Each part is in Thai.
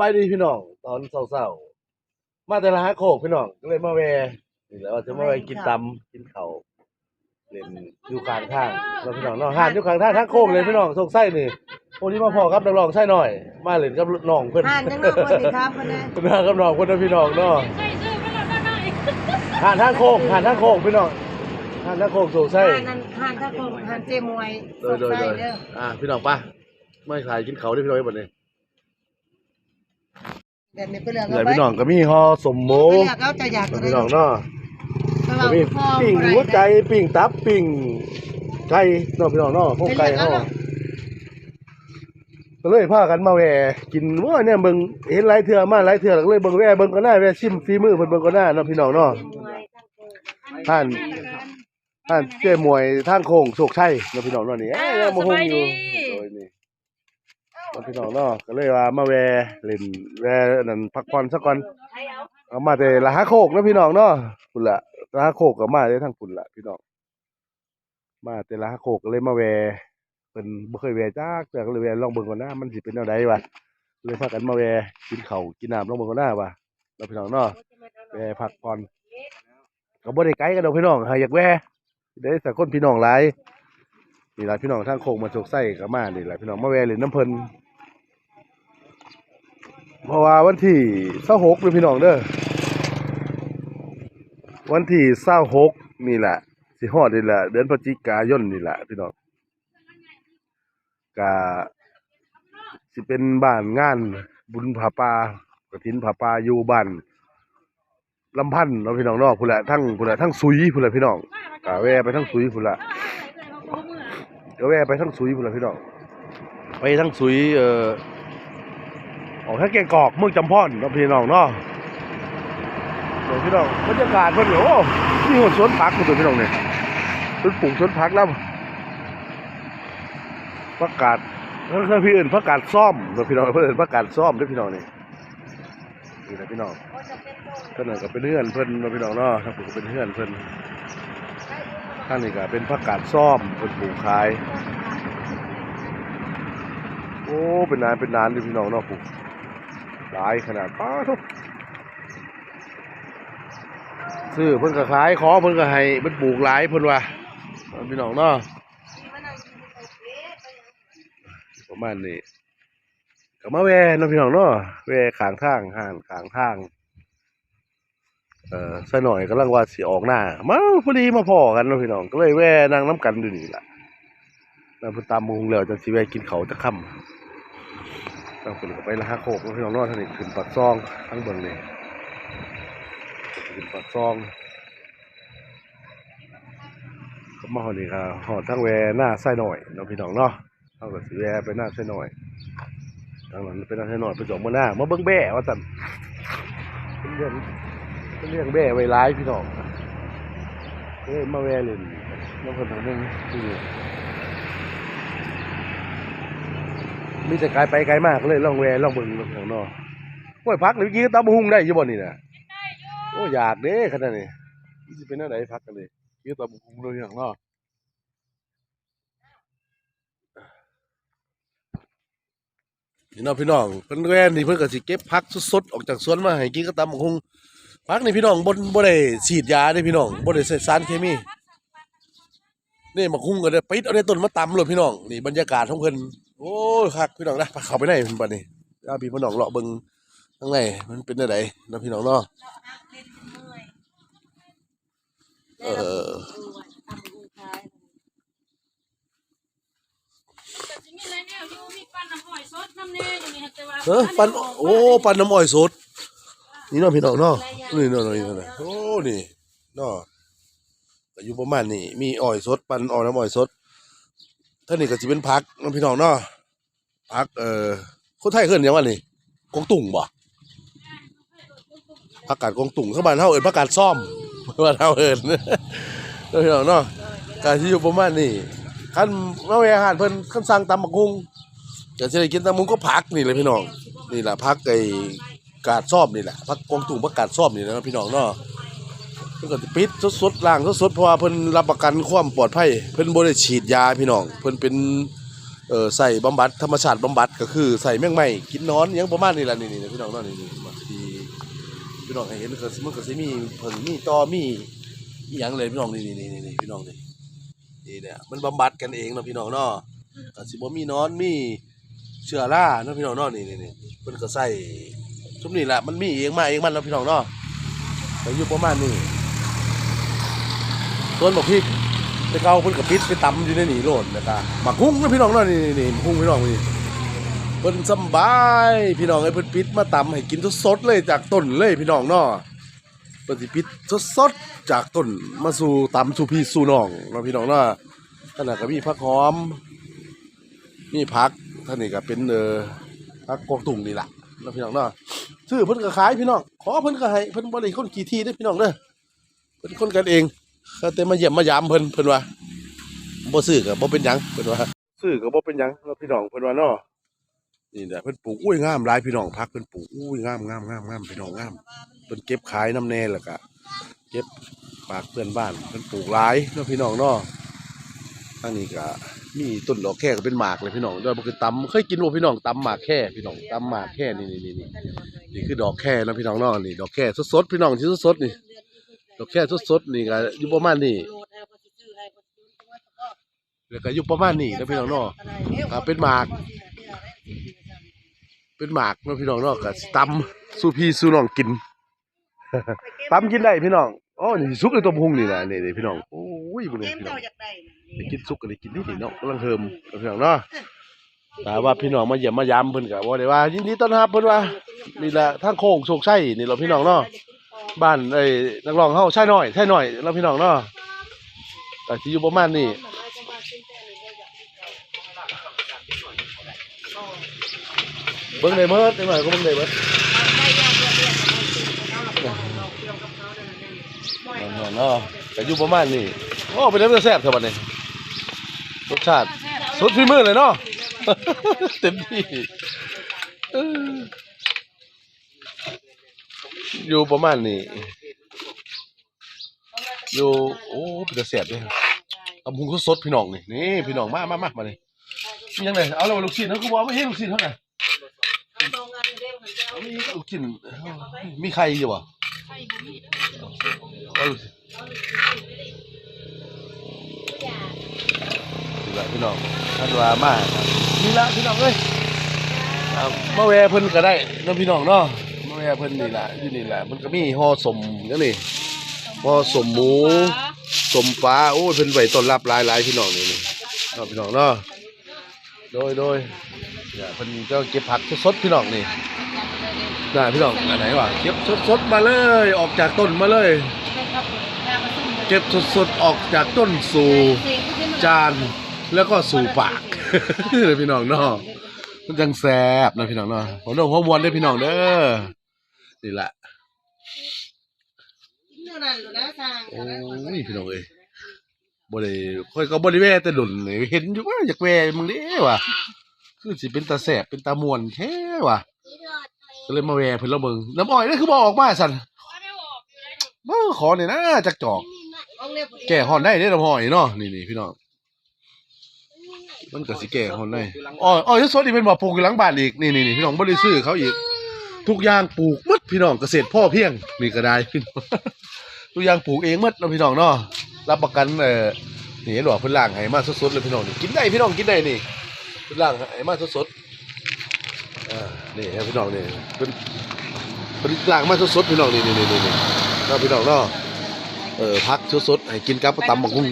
บายดีพี่น้อง ตอนเศร้าๆมาแต่ละหาโคกพี่น้องก็เลยมาแวะนี่แหละว่าจะมาแวะกินตำกินข้าวเล่นอยู่ข้างทางเราพี่น้องเนาะห่านอยู่ข้างทางทางโค้งเลยพี่น้องสงสัยนี่พวกนี้มาพอครับนักร้องใช่หน่อย มาเล่นกับน้องเพิ่นห่านจังเนาะสวัสดีครับพ่อแน่เพิ่นมากับน้องเพิ่นนะพี่น้องเนาะใช่ซื้อมาแล้วหน่อยห่านทางโค้งห่านทางโค้งพี่น้องห่านทางโค้งสงสัยห่านนั้นห่านท่าคงห่านเจมวยโดยโดยสโดดยใสเด้ออ่าพี่น้องป่ะไม่ขายกินเขาวได้พี่น้องไอ้บัดนี้ แบบนี้ไปเลือกเหลืเอาอไว้พี่น้องก็มีห่อสมโมไปเลือกเอาจะอยากเหลืตัอวใดพี่น้องเนาะไปก็ว่ามีพ่อปิ้งหัวใจปิ้งตับปิ้งไก่เนาะพี่น้องเนาะพวกไก่เฮาก็เลยพากันมาแหวกินว่าเนี่ยเบิ่งเห็นหลายเทื่อมาหลายเทื่อแล้วก็เลยเบิ่งแหวเบิ่งก็น่าแหวชิมฝีมือเพิ่นเบิ่งก็น่าเนาะพี่น้องเนาะท่านท่านเจ้มวยทางโค้งโชคชัยเนาะพี่น้องเนาะนี่เอ้ยยังบ่ฮู้อยู่โดยนี่เนาะ พี่น้องเนาะก็เลยว่ามาแหวเล่นแหวนั่นพักผ่อนซะก่อนเอามาแต่ละหาโคกนะพี่น้องเนาะพุ่นละละหาโคกก็มาได้ทั้งพุ่นละพี่น้องมาแต่ละหาโคกก็เลยมาแวเพิ่นบ่เคยแวจักแต่ก็เลยแวลองเบิ่งก่อนนะมันสิเป็นแนวใดวะเลยพากันมาแวกินเข้ากินน้ำลองเบิ่งก่อนหนะวะเนาพี่น้องเนาะแวพักผ่อนก็บ่ได้ไกลกันดอกพี่น้องหาอยากแวได้แต่คนพี่น้องหลายนี่ล่ะพี่น้องทางโคกมาโชกไส้ก็มานี่ล่ะพี่น้องมาแวเล่นน้ำเพิ่น เพราะว่าวันที่26เลยพี่น้องเด้อวันที่เศร้าหกนี่แหละสิฮอดนี่แหละเดือนพฤศจิกายนนี่แหละพี่น้องกะสิเป็นบ้านงานบุญผาป่ากฐินผาปาอยู่บ้านลำพันธ์เนาะพี่น้องนาะพุ่นละทั้งพุ่นละทั้งสุยพุ่นละพี่น้องกะแวไปทั้งสุยพุ่นละก็แวไปทั้งสุยพุ่นละพี่น้องไปทั้งสุยเอ่อ ออกทางแกงกอกเมืองจำพอนเนาะพี่น้องเนาะเดี๋ยวพี่น้องบรรยากาศเพิ่นโอ้นี่หัวสวนผักคุณตัวพี่น้องเนี่ยสวนปลูกสวนผักแล้วผักกาดเพื่อนพี่อื่นผักกาดซ่อมเดี๋ยวพี่น้องเพื่อนผักกาดซ่อมเด้วยพี่น้องนี่นี่นะพี่น้องเพิ่นนก็เป็นเพื่อนเพิ่นเนาะพี่น้องเนาะถ้าปลูกก็เป็นเพื่อนเพิ่นท่านนี่ก็เป็นผักกาดซ่อมเพิ่นปลูกขาย โอ้ เป็นนานเป็นนานเลยพี่น้องเนาะปลูก หลายขนาดป้าทุกซื้อเพิ่นก็ขายขอเพิ่นก็ให้เพิ่นปลูกหลายเพิ่นว่าพี่น้องเนาะประมาณนี้ก็มาแวะเนาะพี่น้องเนาะแวะข้างทางห้างขางทาง เอ่อซะหน่อยกำลังว่าสิออกหน้ามาพอดีมาพอกันเนาะพี่น้องก็เลยแวะนั่งน้ำกันอยู่นี่ล่ะแล้วเพิ่นตามมุงแล้วจังสิแวะกินเขาจะค่ำ แล้วเพิ่นก็ไปละหาโคกพี่น้องนาะท่านนี่ขึ้นปากซองทั้งเบิ่งนี่ขึ้นปากซองก็มาหอนี่ก็หอดทั้งแวหน้าไส้หน่อยน้องพี่น้องเนาะเท่ากับสีแวไปหน้าไส้หน่อยทางนั้นเป็นหน้าไส้หน่อยไปจบมาหน้ามาเบิ้งแบ่ว่าสั่นเป็นเรื่องเป็นเรื่องแบ่ไว้ร้ายพี่น้องเอ้ยมาแวเล่นน้องคนหนึงนี่ มีแต่ไกลไปไกลมากเลยลองแวลองเบิงน้องนองเนาะกล้วยพักหรือเมื่กี้ตาบุหุงได้ยี่บ่นี่นะโอ้อยากเด้ขนาดนี้นี่สิเป็นอะไรพักกันเลยยืดตัวบุ้งเลยอย่างนาะนี่น้องพี่น้องเพิ่นแวนนี่เพิ่นก็สิเก็บผักสดๆออกจากสวนมาให้กินก็ตำบักหุงผักนี่พี่น้องบ่บ่ได้ฉีดยาเด้พี่น้องบ่ได้ใส่สารเคมีนี่บักหุงก็ได้ปิดเอาในต้นมาตำเลยพี่น้องนี่บรรยากาศของเพิ่น โอ้ยคักพี่น้องนะไปเข้าไปไหนเพิ่นบัดนี้เอาพี่พี่น้องเลาะเบิ่งข้างในมันเป็นจังไดเนาะพี่น้องเนาะเออแต่จะมีอะไรแนวอยู่มีปั้นน้ำอ้อยสดน้ำแน่อยู่นี่แต่ว่าเออปันโอ้ปันน้ำอ้อยสดนี่เนาะพี่น้องเนาะนี่เนาะนี่เนาะโอ้นี่เนาะก็อยู่ประมาณนี้มีอ้อยสดปันอ้อยน้ำอ้อยสด ท่านี่ก็สิเป็นผักเนาะพี่น้องเนาะผักเอ่อคนไทยเอิ้นยังว่านี่กงตุ่งบ่ผักกาดกงตุ่งเข้าบ้านเฮาเอิ้นผักกาดซ่อมบ้านเฮาเอิ้นเนาะพี่น้องเนาะก็สิอยู่ประมาณนี้คันมาแวะอาหารเพิ่นคันสั่งตำบักหุ่งจะจะได้กินตำมุงก็พักนี่เลยพี่น้องนี่แหละพักไอ้กาดซ่อมนี่แหละพักกองตุ่มพักกาดซ่อมนี่นะพี่น้องเนาะ เพิ่นก็สิปิดสดๆล้างสดๆเพราะว่าเพิ่นรับประกันความปลอดภัยเพิ่นบ่ได้ฉีดยาพี่น้องเพิ่นเป็นเออใส่บำบัดธรรมชาติบำบัดก็คือใส่แมงไม้กินนอนหยังประมาณนี้ล่ะนี่ๆพี่น้องเนาะนี่ๆมาที่พี่น้องให้เห็นก็สิมันก็สิมีเพิ่งมีตอมีอีหยังเลยพี่น้องนี่ๆๆๆพี่น้องนี่นี่เนี่ยมันบำบัดกันเองเนาะพี่น้องเนาะก็สิบ่มีนอนมีเชื้อราเนาะพี่น้องเนาะนี่ๆๆเพิ่นก็ใส่ทุกนี่แหละมันมีเองมาเองมันเนาะพี่น้องเนาะก็อยู่ประมาณนี้ ต้นบอกพริกไปเกาเพิ่นกับปิดไปตำอยู่ในนี่โลดนะครับหมักหุ้งนะพี่น้องเนาะนี่นี่หุ้งพี่น้องนี่เพิ่นสบายพี่น้องไอ้เพิ่นปิดมาตำให้กินสดๆเลยจากต้นเลยพี่น้องเนาะเพิ่นสิปิดสดๆจากต้นมาสู่ตำสู่พี่สู่น้องเนาะพี่น้องเนาะขณะก็มีผักหอมมีผักท่านนี่ก็เป็นเออผักกวางตุ้งนี่แหละนะพี่น้องเนาะซื้อเพิ่นก็ขายพี่น้องขอเพิ่นก็ให้เพิ่นบ่ได้คนกี่ที่เด้อพี่น้องเด้อเพิ่นคนกันเอง ก็แต่มาเยี่ยมมายามเพิ่นเพิ่นว่าบ่ซื้อก็บ่เป็นหยังเพิ่นว่าซื้อก็บ่เป็นหยังเนาะพี่น้องเพิ่นว่าเนาะนี่แหละเพิ่นปลูกอุ้ยงามหลายพี่น้องพักเพิ่นปลูกอุ้ยงามงามงามงามพี่น้องงามเพิ่นเก็บขายน้ำแน่แล้วก็เก็บฝากเพื่อนบ้านเพิ่นปลูกหลายเนาะพี่น้องเนาะทางนี้ก็มีต้นดอกแค่ก็เป็นหมากเลยพี่น้องด้วยบ่คือตำเคยกินบ่พี่น้องตำหมากแค่พี่น้องตำหมากแค่นี่นี่นี่นี่นี่คือดอกแค่เนาะพี่น้องเนาะนี่ดอกแค่สดๆพี่น้องที่สดๆนี่ ดอกแค่สดๆนี่ก็อยู่ประมาณนี้แล้วก็อยู่ประมาณนี้นะพี่น้องเนาะอ่าเป็นหมาก เป็นหมากเนาะพี่น้องเนาะก็สิตำสู้พี่สู้น้องกินตำกินได้พี่น้องอ๋อนี่ซุกในตัวพุงนี่นะนี่นี่พี่น้องโอ้ยบ่เลยพี่น้องได้กินซุกก็ได้กินนี่นี่เนาะกำลังเฮิมเนาะพี่น้องเนาะแต่ว่าพี่น้องมาเยี่ยมมายามเพิ่นก็บ่ได้ว่ายินดีต้อนรับเพิ่นว่านี่แหละทางโค้งโชคชัยนี่เราพี่น้องเนาะ บ้านไอ้นักร้องเฮาใชายน้อยใชายน้อยเราพี่น้องเนาะก็สิอยู่ประมาณนี้เบิ่งได้เบิดจังหน่อยก็เบิ่งได้เบิดนั่นๆเนาะก็อยู่ประมาณนี้โอ้เป็นน้ำแซ่บเท่าบัดนี้รสชาติสุดฝีมือเลยเนาะ เต็มที่ อยู่ประมาณนี้อยู่โอ้เป็นตาแซ่บเด้ตำหุงสดๆพี่น้องนี่นี่พี่น้องมามามามานี่มียังไงเอาแล้วลูกชิ้นเขาก็บอกว่าไม่ให้ลูกชิ้นเท่าไหร่มีลูกชิ้นมีใครอยู่บ่เอาลูกชิ้นละพี่น้องท่านว่ามาครับนี่ละพี่น้องเอ้ยมาแวะเพิ่นก็ได้น้องพี่น้องเนาะ มาแวะเพิ่นนี่แหละอยู่นี่แหละมันก็มีห่อสมจังนี่ห่อสมหมูสมปลาโอ้ยเพิ่นไว้ต้อนรับหลายๆพี่น้องนี่นี่นพี่น้องเนาะโดยโดยเนี่ยเพิ่นก็เก็บผักสดๆพี่น้องนี่ได้พี่น้องอันไหนวะเก็บสดๆมาเลยออกจากต้นมาเลย เก็บสดๆออกจากต้นสู่จานแล้วก็สู่ปากพี่น้องเนาะมันจังแซ่บนะพี่น้องเนาะผมต้องหัวมวนได้พี่น้องเด้อ นี่แหละโอ้ยพี่น้องเอ้ยบ่ได้ค่อยก็บ่ได้แว่แต่ดุนนี่เห็นอยู่ว่าอยากแว่มึงเด้ว่ะคือสิเป็นตาแซ่บเป็นตามวนแท้ว่ะก็เลยมาแวะเพิ่นละเบิงน้ำอ้อยนี่คือบ่ออกมาสันบ่ขอเนี่ยนะจักจอก แก่ฮอนได้เด้น้ำอ้อยเนาะนี่ๆพี่น้องมันก็สิแก่ฮอนได้อ้อยอ้อยสดๆนี่เป็นบ่ปลูกอยู่หลังบ้านอีกนี่ๆๆพี่น้องบ่ได้ซื้อเขาอีก ทุกอย่างปลูกม พี่น้องเกษตรพ่อเพียงนี่ก็ได้พี่น้องทุกอย่างปลูกเองหมดเนาะพี่น้องเนาะรับประกันเอ่อนี่ห็นบ่เพิ่นล้างให้มาสดๆเลยพี่น้องนี่กินได้พี่น้องกินได้นี่พิ่นล้างให้มาสดๆอ่านี่ครับพี่น้องนี่เป็นเป็นล้างมาสดๆพี่น้องนี่นี่นี่นี่นี่เนาพี่น้องเนาะเออพักสดๆให้กินกับตำบักหุ่ง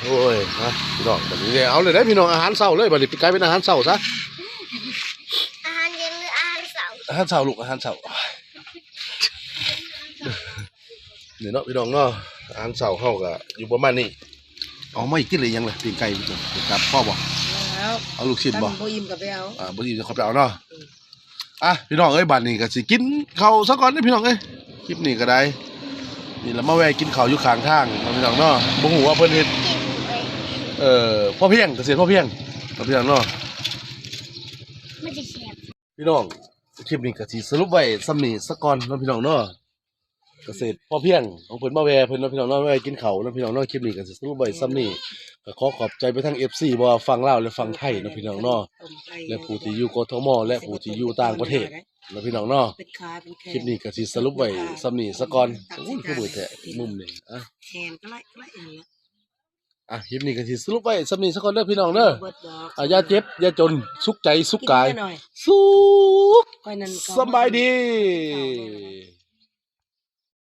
โอ้ยนะพี่น้องแบบนี้เนี่ยเอาเลยได้พี่น้องอาหารเช้าเลยบัดนี้กลายเป็นอาหารเช้าซะ อาหารเช้าลูกอาหารเช้านี่เนาะพี่น้องเนาะอาหารเช้าเฮาก็อยู่ประมาณนี้เอาไม่กินเลยยังเลยตีนไก่พี่น้องครับพ่อบ่แล้วเอาลูกชิ้นบ่โบอิ่มกับไปเอาอ่าบางทีจะขอไปเอาเนาะอะพี่น้องเอ้ยบัดนี้ก็สิกินข้าวซะก่อนเด้อพี่น้องเอ้ยคลิปนี้ก็ได้นี่แล้วมาแวะกินข้าวอยู่ข้างทางเนาะพี่น้องเนาะบ่ฮู้ว่าเพิ่นเฮ็ดเอ่อพ่อเพียงเกษตรพ่อเพียงเนาะพี่น้องเนาะไม่จะเสียบพี่น้อง คลิปนี้ก็สิสรุปไว้ซ้ำนี้ซะก่อนเนาะพี่น้องเนาะเกษตรพ่อเพียงของเพิ่นมาแวเพิ่นเนาะพี่น้องเนาะแวกินเขาวเนาะพี่น้องเนาะคลิปนี้ก็สิสรุปไว้ซ้ำนี้ก็ขอขอบใจไปทั้ง FC บ่ว่าฟังลาวและฟังไทยเนาะพี่น้องเนาะและผู้ที่อยู่กทมและผู้ที่อยู่ต่างประเทศเนาะพี่น้องเนาะเป็นขาเป็นแขคลิปนี้ก็สิสรุปไว้ซ้ำนี้ซะก่อนอุ้ยคือมือแท้มุมนี่อะ แขนก็ไล่ก็ไล่อย่างเงี้ย อะคลิปนี้ก็สิสรุปไว้ซ้ำนี้ซะก่อนเด้อพี่น้องเด้อเบิดดอกอะอย่าเจ็บอย่าจนสุขใจสุขกายหน่อย สุขค่อยนั่นก็สำบายดี